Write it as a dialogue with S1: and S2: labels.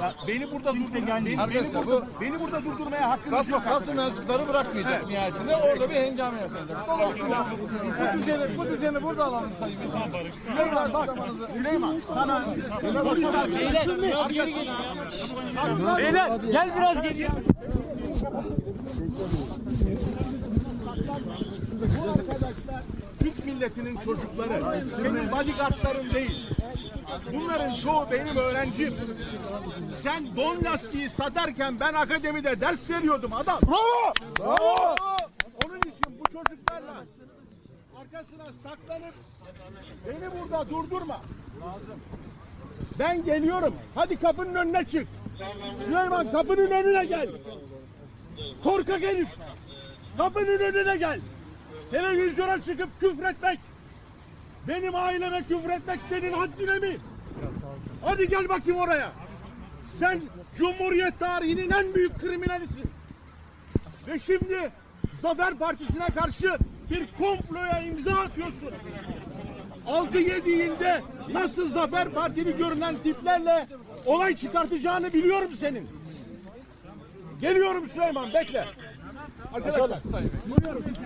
S1: Ya beni burada durdur, beni, beni,
S2: Arkadaşlar,
S1: burada, beni burada durdurmaya hakkınız
S2: Basın,
S1: yok.
S2: basın mensupları bırakmayacak nihayetinde. Orada bir hengame yaşanacak. Dolayısıyla bu düzeni, bu düzeni burada alalım Sayın Vekilim.
S1: Süleyman bak, Süleyman sana polis arkadaşın
S3: Beyler gel biraz geriye.
S1: Bu arkadaşlar Türk milletinin çocukları. Senin bodyguardların değil. Bunların çoğu benim öğrencim. Sen don lastiği satarken ben akademide ders veriyordum adam. Bravo! Bravo! Onun için bu çocuklarla arkasına saklanıp beni burada durdurma. Ben geliyorum. Hadi kapının önüne çık. Süleyman kapının önüne gel. Korkak herif. Kapının önüne gel. Televizyona çıkıp küfretmek. Benim aileme küfretmek senin haddine mi? Hadi gel bakayım oraya. Sen Cumhuriyet tarihinin en büyük kriminalisin. Ve şimdi Zafer Partisi'ne karşı bir komploya imza atıyorsun. 6-7'inde nasıl Zafer Partili görünen tiplerle olay çıkartacağını biliyorum senin. Geliyorum Süleyman bekle. Arkadaşlar.